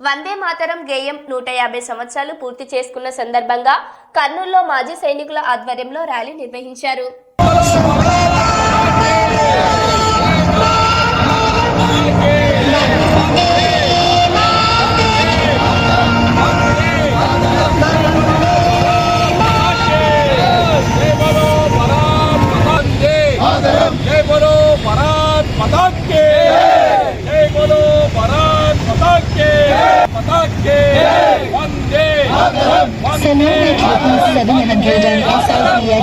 వందే మాతరం గేయం నూట యాభై సంవత్సరాలు పూర్తి చేసుకున్న సందర్భంగా కర్నూలులో మాజీ సైనికుల ఆధ్వర్యంలో ర్యాలీ నిర్వహించారు. Senang, 700 and 800 and also via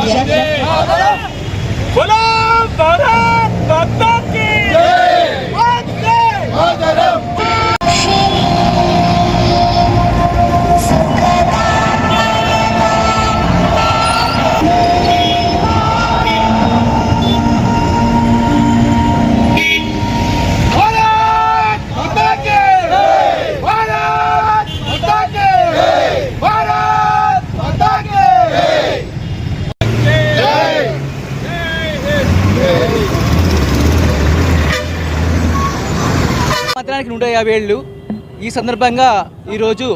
సంవత్సరానికి నూట యాభై ఏళ్ళు. ఈ సందర్భంగా ఈరోజు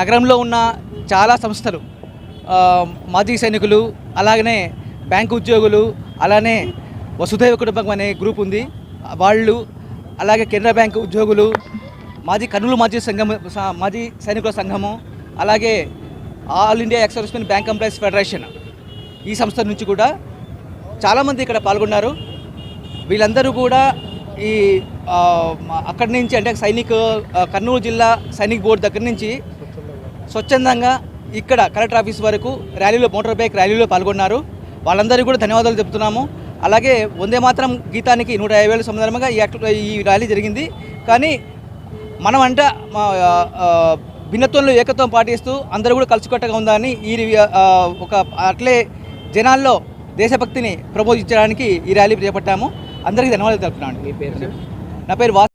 నగరంలో ఉన్న చాలా సంస్థలు మాజీ సైనికులు అలాగనే బ్యాంకు ఉద్యోగులు అలానే వసుధైవ కుటుంబం అనే గ్రూప్ ఉంది. వాళ్ళు అలాగే కెనరా బ్యాంకు ఉద్యోగులు మాజీ కర్నూలు మాజీ సంఘం మాజీ సైనికుల సంఘము అలాగే all India ex bank employees federation ఈ సంస్థ నుంచి కూడా చాలామంది ఇక్కడ పాల్గొన్నారు. వీళ్ళందరూ కూడా ఈ అక్కడి నుంచి అంటే సైనిక్ కర్నూలు జిల్లా సైనిక్ బోర్డు దగ్గర నుంచి స్వచ్ఛందంగా ఇక్కడ కలెక్టర్ ఆఫీస్ వరకు ర్యాలీలో మోటార్ బైక్ ర్యాలీలో పాల్గొన్నారు. వాళ్ళందరికీ కూడా ధన్యవాదాలు చెప్తున్నాము. అలాగే వందే మాత్రం గీతానికి నూట యాభై వేల సందర్భంగా ఈ ఈ ర్యాలీ జరిగింది. కానీ మనం అంట మా, భిన్నత్వంలో ఏకత్వం పాటిస్తూ అందరూ కూడా కలిసికట్టుగా ఉందని ఈ ఒక అట్లే జనాల్లో దేశభక్తిని ప్రబోధించడానికి ఈ ర్యాలీ చేపట్టాము. అందరికీ ధన్యవాదాలు తెలుపుతున్నాను నా పేరు వాసు